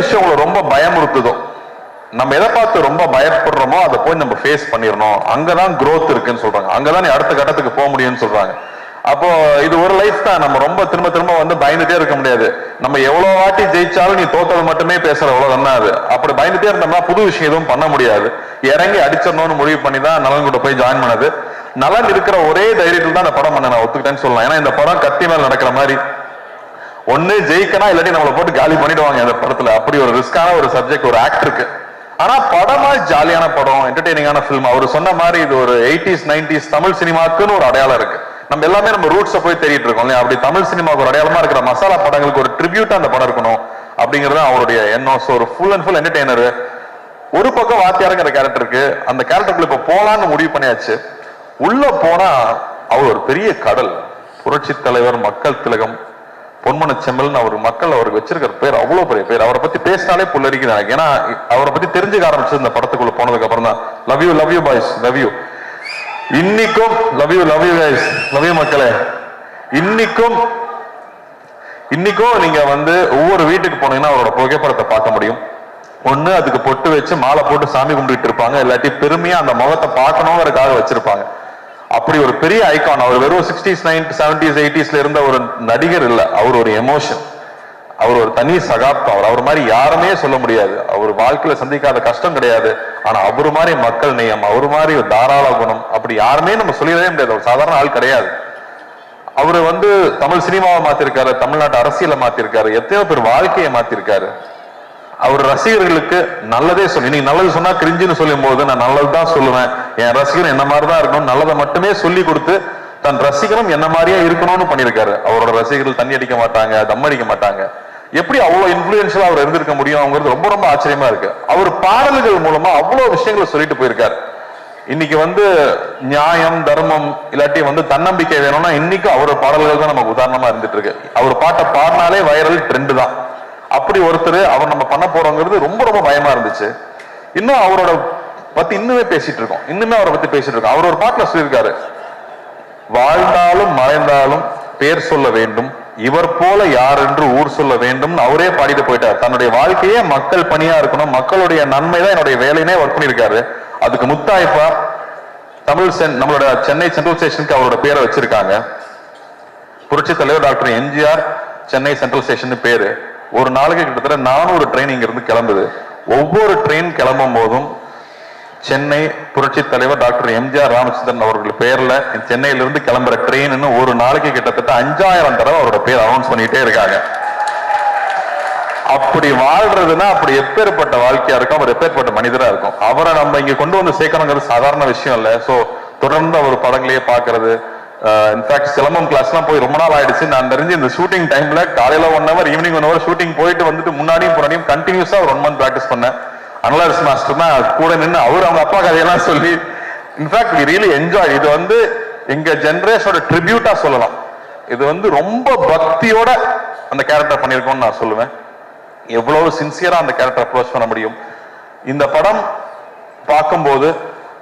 விஷயம் உங்களை ரொம்ப பயமுறுத்துதோ? நம்ம எதை பார்த்து ரொம்ப பயப்படுறோமோ அதை போய் நம்ம ஃபேஸ் பண்ணிடணும். அங்கதான் க்ரோத் இருக்குன்னு சொல்றாங்க. அங்கதான் நீ அடுத்த கட்டத்துக்கு போக முடியும்னு சொல்றாங்க. அப்போ இது ஒரு லைஃப் தான். நம்ம ரொம்ப திரும்ப திரும்ப வந்து பயந்துட்டே இருக்க முடியாது. நம்ம எவ்வளவு வாட்டி ஜெயிச்சாலும் நீ தோத்தது மட்டுமே பேசுற அவ்வளவுதான் அது. அப்படி பயந்துட்டே இருந்தோம்னா புது விஷயம் எதுவும் பண்ண முடியாது. இறங்கி அடிச்சிடணும்னு முடிவு பண்ணி தான் நலன் கூட போய் ஜாயின் பண்ணது. நலன் இருக்கிற ஒரே தைரியத்தில் தான் இந்த படம் பண்ண நான் ஒத்துக்கிட்டேன்னு சொல்லலாம். ஏன்னா இந்த படம் கத்தி மேல நடக்கிற மாதிரி ஒண்ணு ஜெயிக்கணும் இல்லாட்டி நம்மளை போட்டு காலி பண்ணிடுவாங்க அந்த படத்துல. அப்படி ஒரு ரிஸ்கான ஒரு சப்ஜெக்ட் ஒரு ஆக்டருக்கு ஆனா படமா ஜாலியான படம் என்டர்டெய்னிங்கான ஃபிலிம் அவர் சொன்ன மாதிரி இது ஒரு எயிட்டிஸ் நைன்டிஸ் தமிழ் சினிமாக்குன்னு ஒரு அடையாளம் இருக்கு. நம்ம எல்லாமே நம்ம ரூட்ஸை போய் தேடிட்டு இருக்கோம் இல்லையா? அப்படி தமிழ் சினிமாவுக்கு ஒரு அடையாளமா இருக்கிற மசாலா படங்களுக்கு ஒரு ட்ரிபியூட்டா அந்த படம் இருக்கணும் அப்படிங்கிறது அவருடைய எண்ணம். ஸோ ஒரு ஃபுல் அண்ட் ஃபுல் என்டர்டெய்னர் ஒரு பக்கம் வாத்தியாருங்கிற கேரக்டருக்கு அந்த கேரக்டருக்குள்ள இப்ப போலான்னு முடிவு பண்ணியாச்சு. உள்ள போனா அவர் ஒரு பெரிய கடல். புரட்சி தலைவர் மக்கள் திலகம் பொன்மன செம்மல்னு அவர் மக்கள் அவருக்கு வச்சிருக்கிற பேர் அவ்வளவு பெரிய பேர். அவரை பத்தி பேசினாலே புல்லரிக்குது எனக்கு. ஏன்னா அவரை பத்தி தெரிஞ்சுக்க ஆரம்பிச்சது இந்த படத்துக்குள்ள போனதுக்கு அப்புறம் தான். Love you love you boys love you இன்னைக்கும் love you love you guys love you மக்களே. இன்னைக்கும் இன்னைக்கும் நீங்க வந்து ஒவ்வொரு வீட்டுக்கு போனீங்கன்னா அவரோட புகைப்படத்தை பார்க்க முடியும். ஒண்ணு அதுக்கு பொட்டு வச்சு மாலை போட்டு சாமி கும்பிட்டு இருப்பாங்க. இல்லாட்டி பெருமையா அந்த முகத்தை பார்க்கணுங்கிறதுக்காக வச்சிருப்பாங்க. அப்படி ஒரு பெரிய ஐகான் அவர் வெறும் சிக்ஸ்டீஸ் நைன்டி செவன்டிஸ் எயிட்டிஸ்ல இருந்த ஒரு நடிகர் இல்லை. அவர் ஒரு எமோஷன் அவர் ஒரு தனி சகாப்தம். அவர் அவர் மாதிரி யாருமே சொல்ல முடியாது. அவர் வாழ்க்கையில சந்திக்காத கஷ்டம் கிடையாது. ஆனா அவர் மாதிரி மக்கள் நேயம் அவர் மாதிரி ஒரு தாராள குணம் அப்படி யாருமே நம்ம சொல்லிடவே முடியாது. அவர் சாதாரண ஆள் கிடையாது. அவர் வந்து தமிழ் சினிமாவை மாத்திருக்காரு தமிழ்நாட்டு அரசியலை மாத்திருக்காரு எத்தனையோ பேர் வாழ்க்கையை மாத்திருக்காரு. அவர் ரசிகர்களுக்கு நல்லதே சொல்லி. நீங்க நல்லது சொன்னா கிரிஞ்சுன்னு சொல்லும் போது நான் நல்லது தான் சொல்லுவேன். என் ரசிகர் என்ன மாதிரி தான் இருக்கணும் நல்லதை மட்டுமே சொல்லி கொடுத்து தன் ரசிகரும் என்ன மாதிரியா இருக்கணும்னு பண்ணியிருக்காரு. அவரோட ரசிகர்கள் தண்ணி அடிக்க மாட்டாங்க தம் அடிக்க மாட்டாங்க. எப்படி அவ்வளவு இன்ஃபுளுன்ஷியலா அவர் இருந்திருக்க முடியும்ங்கிறது ரொம்ப ரொம்ப ஆச்சரியமா இருக்கு. அவர் பாடல்கள் மூலமா அவ்வளவு விஷயங்களை சொல்லிட்டு போயிருக்காரு. இன்னைக்கு வந்து நியாயம் தர்மம் இல்லாட்டி வந்து தன்னம்பிக்கை வேணும்னா இன்னைக்கு அவர் பாடல்கள் தான் நமக்கு உதாரணமா இருந்துட்டு இருக்கு. அவர் பாட்டை பாடினாலே வைரல் ட்ரெண்ட் தான். அப்படி ஒருத்தர் அவர் நம்ம பண்ண போறோங்கிறது ரொம்ப ரொம்ப பயமா இருந்துச்சு. இன்னும் அவரோட பத்தி இன்னுமே பேசிட்டு இருக்கோம். இன்னுமே அவரை பத்தி பேசிட்டு இருக்கோம். அவர் ஒரு பாட்டுல சொல்லியிருக்காரு. வாழ்ந்தாலும் மறைந்தாலும் பேர் சொல்ல வேண்டும். இவர் போல யார் என்று ஊர் சொல்ல வேண்டும் அவரே பாடிட்டு போயிட்டார். தன்னுடைய வாழ்க்கையே மக்கள் பணியா இருக்கணும். மக்களுடைய நன்மை தான் என்னுடைய வேலையினே ஒர்க் பண்ணியிருக்காரு. அதுக்கு முத்தாய்ப்பா தமிழ் சென் நம்மளோட சென்னை சென்ட்ரல் ஸ்டேஷனுக்கு அவரோட பேரை வச்சிருக்காங்க. புரட்சி தலைவர் doctor MGR Chennai central station பேரு. ஒரு நாளைக்கு கிட்டத்தட்ட நானூறு ட்ரெயின் இங்க இருந்து கிளம்புது. ஒவ்வொரு ட்ரெயின் கிளம்பும் போதும் சென்னை புரட்சி தலைவர் டாக்டர் எம்ஜிஆர் ராமச்சந்திரன் அவர்கள் பேர்ல சென்னையிலிருந்து கிளம்புற ட்ரெயின் ஒரு நாளைக்கு கிட்டத்தட்ட அஞ்சாயிரம் தடவை அவரோட பேர் அனௌன்ஸ் பண்ணிட்டே இருக்காங்க. அப்படி வாழ்றதுன்னா அப்படி எப்பேற்பட்ட வாழ்க்கையா இருக்கும்? அவர் எப்பேற்பட்ட மனிதரா இருக்கும்? அவரை நம்ம இங்க கொண்டு வந்து சேர்க்கணுங்கிறது சாதாரண விஷயம் இல்ல. சோ தொடர்ந்து அவர் படங்களையே பாக்குறது இன்ஃபேக்ட் சிலம்பம் கிளாஸ்லாம் போய் ரொம்ப நாள் ஆயிடுச்சு. நான் தெரிஞ்சு இந்த ஷூட்டிங் டைம்ல காலையில one hour evening one hour shooting போயிட்டு வந்துட்டு முன்னாடியும் போனாடியும் கண்டினியூஸா ஒரு ஒன் மந்த் ப்ராக்டிஸ் பண்ணேன். அனலாரிஸ் மாஸ்டர் தான் கூட நின்று அவர் அவங்க அப்பா கதையெல்லாம் சொல்லி இன்ஃபேக்ட் வி ரியலி என்ஜாய் இது வந்து எங்க ஜென்ரேஷனோட ட்ரிபியூட்டா சொல்லலாம். இது வந்து ரொம்ப பக்தியோட அந்த கேரக்டர் பண்ணியிருக்கோம்னு நான் சொல்லுவேன். எவ்வளவு சின்சியரா அந்த கேரக்டர் அப்ரோச் பண்ண முடியும். இந்த படம் பார்க்கும்போது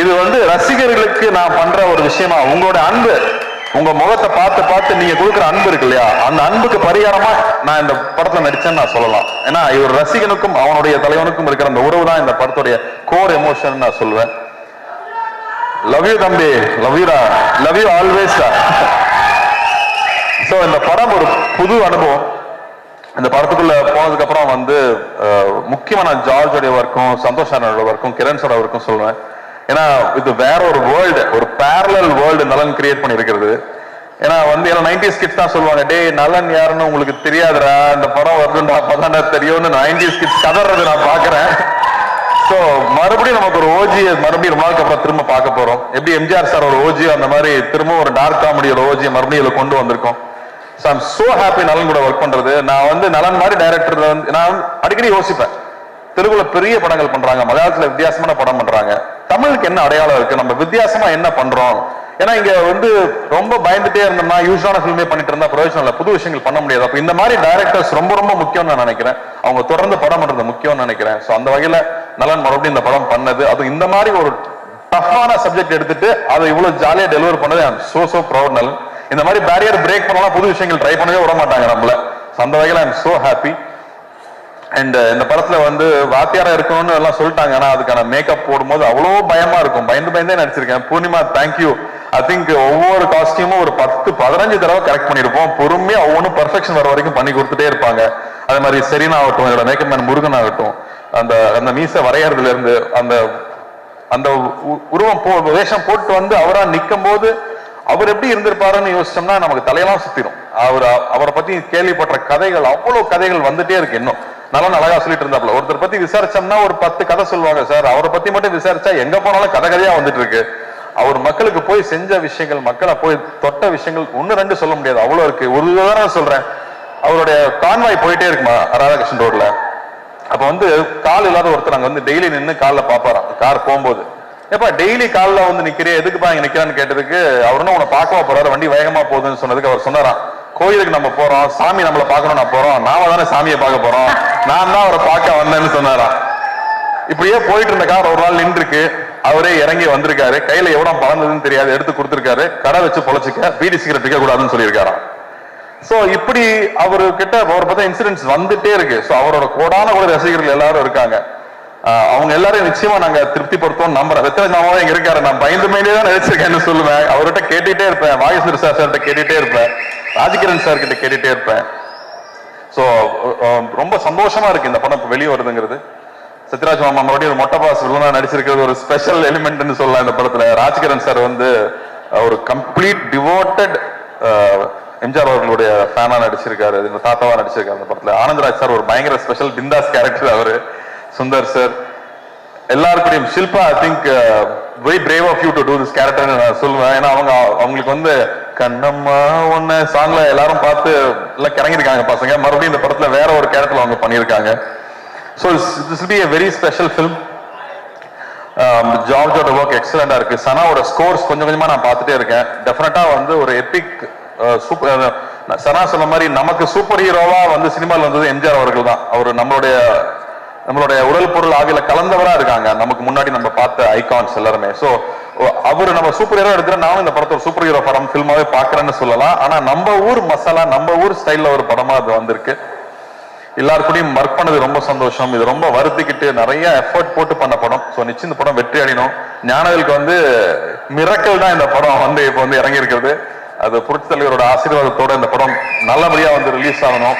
இது வந்து ரசிகர்களுக்கு நான் பண்ற ஒரு விஷயமா? உங்களோட அன்பு. உங்க முகத்தை பார்த்து பார்த்து நீங்க கொடுக்குற அன்பு இருக்கு இல்லையா? அந்த அன்புக்கு பரிகாரமா நான் இந்த படத்துல நடிச்சேன்னு நான் சொல்லலாம். ஏன்னா இவர் ரசிகனுக்கும் அவனுடைய தலைவனுக்கும் இருக்கிற அந்த உறவு தான் இந்த படத்துடைய கோர் எமோஷன் நான் சொல்லுவேன் லவ் யூ தம்பி. லவ் யூரா லவ் யூ ஆல்வேஸ் ஸோ இந்த படம் ஒரு புது அனுபவம். இந்த படத்துக்குள்ள போனதுக்கு அப்புறம் வந்து முக்கியமான முக்கியமா நான் ஜார்ஜோடைய ஒர்க்கும் சந்தோஷ் அண்ணனோட ஒர்க்கும் கிரண் சார் ஒர்க்கும் சொல்லுவேன் ஏன்னா இது வேற ஒரு வேர்ல்டு ஒரு பேரலல் வேர்ல்டு நலன் கிரியேட் பண்ணியிருக்கிறது. ஏன்னா வந்து ஏன்னா நைன்டிஸ் கிட்ஸ் தான் சொல்லுவாங்க டேய் நலன் யாருன்னு உங்களுக்கு தெரியாதுடா இந்த படம் வருதுன்றா அப்பதான்டா தெரியும்னு நைன்டிஸ் கிட்ஸ் கதறது நான் பாக்குறேன். ஸோ மறுபடியும் நமக்கு ஒரு ஓஜி மறுபடியும் ரொம்ப நாளுக்கு அப்புறம் திரும்ப பார்க்க போறோம். எப்படி எம்ஜிஆர் சார் ஒரு ஓஜி அந்த மாதிரி திரும்ப ஒரு டார்க் காமெடியோட ஓஜியை மறுபடியும் இதில் கொண்டு வந்திருக்கோம். ஸோ ஐம் சோ ஹாப்பி நலன் கூட ஒர்க் பண்றது. நான் வந்து நலன் மாதிரி டைரக்டர் வந்து நான் அடிக்கடி யோசிப்பேன். தெலுங்குல பெரிய படங்கள் பண்றாங்க மலையாளத்துல வித்தியாசமான படம் பண்றாங்க. தமிழுக்கு என்ன அடையாளம் இருக்கு? நம்ம வித்தியாசமா என்ன பண்றோம்? ஏன்னா இங்க வந்து ரொம்ப பயந்துட்டே இருந்தோம்னா யூஸ்வலான ஃபில்மே பண்ணிட்டு இருந்தா பிரயோஜனம் இல்ல. புது விஷயங்கள் பண்ண முடியாது. அப்ப இந்த மாதிரி டைரக்டர்ஸ் ரொம்ப ரொம்ப முக்கியம் நான் நினைக்கிறேன். அவங்க தொடர்ந்து படம் பண்றது முக்கியம்னு நினைக்கிறேன். சோ அந்த வகையில நலன் மறுபடியும் இந்த படம் பண்ணது. அது இந்த மாதிரி ஒரு டஃப்பான சப்ஜெக்ட் எடுத்துட்டு அதை இவ்வளவு ஜாலியா டெலிவர் பண்ணது. ஐம் சோ சோ ப்ரௌட் நலன். இந்த மாதிரி பேரியர் பிரேக் பண்ணலாம் புது விஷயங்கள் ட்ரை பண்ணவே விட மாட்டாங்க நம்மள. அந்த வகையில I'm so happy and uh, இந்த படத்துல வந்து வாத்தியாரா இருக்கணும்னு எல்லாம் சொல்லிட்டாங்க. ஆனா அதுக்கான மேக்கப் போடும்போது அவ்வளோ பயமா இருக்கும். பயந்து பயந்தே நடிச்சிருக்கேன். பூர்ணிமா தேங்க்யூ ஐ திங்க் ஒவ்வொரு காஸ்டியூமும் ஒரு பத்து பதினஞ்சு தடவை கரெக்ட் பண்ணிருப்போம் பொறுமையா ஒவ்வொன்றும் பர்ஃபெக்ஷன் வர வரைக்கும் பண்ணி கொடுத்துட்டே இருப்பாங்க. அது மாதிரி செரீனா ஆகட்டும் என்னோட மேக்கப் மேன் முருகன் ஆகட்டும் அந்த அந்த மீசை வரையறதுல இருந்து அந்த அந்த உ- உருவம் போ வேஷம் போட்டு வந்து அவரா நிற்கும் போது அவர் எப்படி இருந்திருப்பாருன்னு யோசிச்சோம்னா நமக்கு தலையெல்லாம் சுத்திரும். அவர் அவரை பத்தி கேள்விப்பட்ட கதைகள் அவ்வளவு கதைகள் வந்துட்டே இருக்கு இன்னும். நல்லா அழகா சொல்லிட்டு இருந்தாப்ல ஒருத்தர் பத்தி விசாரிச்சோம்னா ஒரு பத்து கதை சொல்லுவாங்க சார். அவரை பத்தி மட்டும் விசாரிச்சா எங்க போனாலும் கதை கதையா வந்துட்டு இருக்கு அவர் மக்களுக்கு போய் செஞ்ச விஷயங்கள் மக்களை போய் தொட்ட விஷயங்கள் ஒன்னு ரெண்டு சொல்ல முடியாது. அவ்வளவு இருக்கு. ஒரு உதாரணம் சொல்றேன். அவருடைய கான்வாய் போயிட்டே இருக்குமா ராதாகிருஷ்ணன் ரோட்ல? அப்ப வந்து கால் இல்லாத ஒருத்தர் அங்க வந்து டெய்லி நின்று காலில் பாப்பாராம். கார் போகும்போது. ஏப்பா டெய்லி காலில் வந்து நிக்கிறே எதுக்குப்பா இங்க நிக்கிறான்னு கேட்டதுக்கு அவருன்னு உன்னை பார்க்கவா போறாரு? வண்டி வேகமா போகுதுன்னு சொன்னதுக்கு அவர் சொன்னாராம். கோயிலுக்கு நம்ம போறோம் சாமி நம்மள பார்க்கணும்னா நான் போறோம். நாம தானே சாமியை பார்க்க போறோம். நான் தான் அவரை பார்க்க வந்தேன்னு சொன்னாராம் இப்படியே போயிட்டு இருந்த கார் ஒரு நாள் நின்றுருக்கு. அவரே இறங்கி வந்திருக்காரு. கையில எவ்வளவு பறந்ததுன்னு தெரியாது. எடுத்து கொடுத்திருக்காரு. கடை வச்சு பொழைச்சிக்க பீடி சிகரெட் விற்க கூடாதுன்னு சொல்லியிருக்காராம். சோ இப்படி அவரு கிட்ட அவர் பார்த்தா இன்சிடென்ட்ஸ் வந்துட்டே இருக்கு. சோ அவரோட கோடான கூட ரசிகர்கள் எல்லாரும் இருக்காங்க. அவங்க எல்லாரும் நிச்சயமா நாங்க திருப்திப்படுத்தோம் நம்புறேன் வெத்தனை மாமாவும் இங்க இருக்காரு. நான் பயந்து மைண்டே தான் நினைச்சிருக்கேன்னு சொல்லுவேன். அவர்கிட்ட கேட்டுட்டே இருப்பேன். வாகேஸ்வர் சார் சார்கிட்ட கேட்டுட்டே இருப்பேன். ராஜகிரண் சார் கிட்ட கேட்டுட்டே இருப்பேன். சோ ரொம்ப சந்தோஷமா இருக்கு இந்த படம் வெளியே வருதுங்கிறது. சத்யராஜ் மாமா மறுபடியும் ஒரு மொட்டை பாஸ் வில்லனா நடிச்சிருக்கிறது ஒரு ஸ்பெஷல் எலிமெண்ட்னு சொல்லலாம் இந்த படத்துல. ராஜகிரண் சார் வந்து ஒரு கம்ப்ளீட் டிவோட்டட் எம்ஜிஆர் அவர்களுடைய ஃபேனா நடிச்சிருக்காரு. இந்த தாத்தாவா நடிச்சிருக்காரு அந்த படத்துல. ஆனந்தராஜ் சார் ஒரு பயங்கர ஸ்பெஷல் பிந்தாஸ் கேரக்டர் அவரு. Sundar sir எல்லாருக்கூடையும் Shilpa I think very brave of you to do this character நான் சொல்லுவேன். ஏன்னா அவங்க அவங்களுக்கு வந்து கண்ணம்மா ஒன்று சாங்ல எல்லாரும் பார்த்து எல்லாம் கிறங்கிருக்காங்க பசங்க. மறுபடியும் இந்த படத்துல வேற ஒரு கேரக்டர் அவங்க பண்ணியிருக்காங்க. So this be a very special film ஜார்ஜோட work எக்ஸலண்டா இருக்கு. சனாவோட ஸ்கோர்ஸ் கொஞ்சம் கொஞ்சமா நான் பார்த்துட்டே இருக்கேன். டெஃபினட்டா வந்து ஒரு epic super uh, uh, Sana சொன்ன மாதிரி நமக்கு சூப்பர் ஹீரோவா வந்து சினிமாவில் வந்தது எம்ஜிஆர் அவர்கள் தான். அவர் நம்மளுடைய நம்மளுடைய உடல் பொருள் ஆவியில கலந்தவரா இருக்காங்க. நமக்கு முன்னாடி நம்ம பார்த்த ஐகான்ஸ் எல்லாருமே. சோ அவர் நம்ம சூப்பர் ஹீரோ எடுக்கிற நானும் இந்த படத்தை ஒரு சூப்பர் ஹீரோ படம் ஃபில்மாவே பாக்குறேன்னு சொல்லலாம். ஆனா நம்ம ஊர் மசாலா நம்ம ஊர் ஸ்டைல்ல ஒரு படமா அது வந்திருக்கு. எல்லாருக்கூடையும் ஒர்க் பண்ணது ரொம்ப சந்தோஷம். இது ரொம்ப வருத்திக்கிட்டு நிறைய எஃபர்ட் போட்டு பண்ண படம். ஸோ நிச்சயம் இந்த படம் வெற்றி அடையணும். ஞானவேலுக்கு வந்து மிரக்கல் தான் இந்த படம் வந்து இப்போ வந்து இறங்கி இருக்கிறது அது புரட்சி தலைவரோட ஆசீர்வாதத்தோட இந்த படம் நல்லபடியா வந்து ரிலீஸ் ஆகணும்.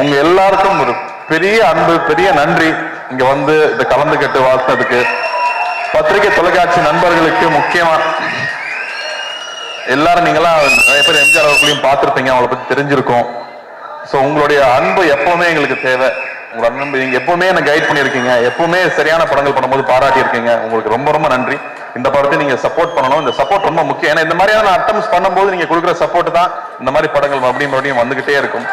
உங்க எல்லாருக்கும் ஒரு பெரிய அன்பு பெரிய நன்றி இங்க வந்து இதை கலந்துக்கிட்டு வாழ்த்ததுக்கு பத்திரிகை தொலைக்காட்சி நண்பர்களுக்கு முக்கியமா எல்லாரும் நீங்களாம் நிறைய பேர் எம்ஜிஆர் அவர்களையும் பார்த்துருப்பீங்க அவங்கள பத்தி தெரிஞ்சிருக்கும். ஸோ உங்களுடைய அன்பு எப்பவுமே எங்களுக்கு தேவை. உங்களோட அன்பு நீங்க எப்பவுமே என்ன கைட் பண்ணியிருக்கீங்க எப்பவுமே சரியான படங்கள் பண்ணும்போது பாராட்டி இருக்கீங்க உங்களுக்கு ரொம்ப ரொம்ப நன்றி. இந்த படத்தை நீங்க சப்போர்ட் பண்ணணும். இந்த சப்போர்ட் ரொம்ப முக்கியம். ஏன்னா இந்த மாதிரியான அட்டம்ஸ் பண்ணும்போது நீங்க கொடுக்குற சப்போர்ட் தான் இந்த மாதிரி படங்கள் மறுபடியும் மறுபடியும் வந்துகிட்டே இருக்கும்.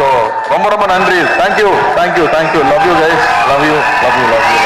ஸோ ரொம்ப ரொம்ப நன்றி. Thank you thank you thank you love you guys love you love you love you